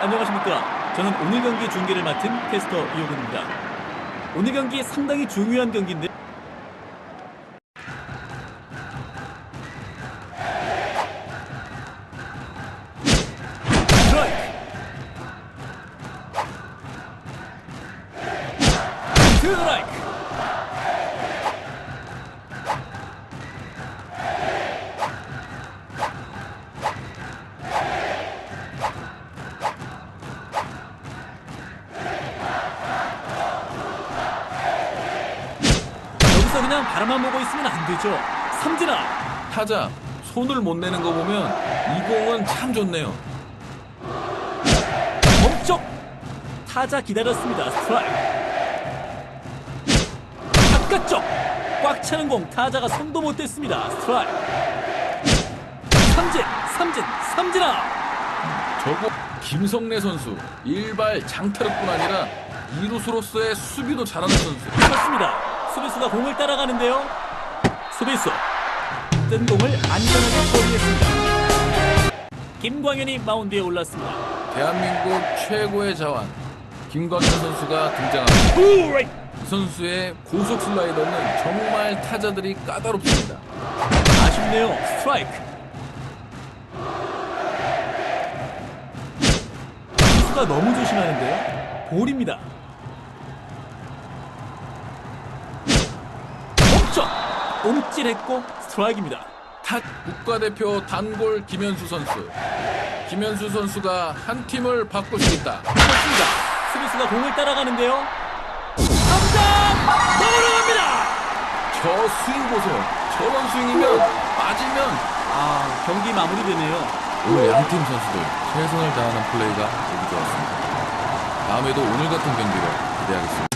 안녕하십니까. 저는 오늘 경기 중계를 맡은 캐스터 이호근입니다. 오늘 경기 상당히 중요한 경기인데 스트라이크! 스트라이크! 그냥 바라만 보고 있으면 안 되죠. 삼진아! 타자 손을 못 내는 거 보면 이 공은 참 좋네요. 멈쩍! 타자 기다렸습니다. 스트라이크. 바깥쪽! 꽉 차는 공 타자가 손도 못 댔습니다. 스트라이크. 삼진! 삼진! 삼진아! 저거 김성래 선수 일발 장타력뿐 아니라 이루수로서의 수비도 잘하는 선수. 그렇습니다. 수비수가 공을 따라가는데요. 수비수. 뜬 공을 안전하게 처리했습니다. 김광현이 마운드에 올랐습니다. 대한민국 최고의 자완 김광현 선수가 등장합니다. 이 선수의 고속 슬라이더는 정말 타자들이 까다롭습니다. 아쉽네요. 스트라이크. 수가 너무 조심하는데요. 볼입니다. 멈춰! 옴찔했고 스트라이크입니다. 타 국가대표 단골 김현수 선수. 김현수 선수가 한 팀을 바꿀 수 있다. 그렇습니다. 수비수가 공을 따라가는데요. 당장 넘어갑니다. 저 스윙 보세요. 저런 스윙이면 맞으면 아 경기 마무리되네요. 오늘 양팀 선수들 최선을 다하는 플레이가 보기 좋았습니다. 다음에도 오늘 같은 경기를 기대하겠습니다.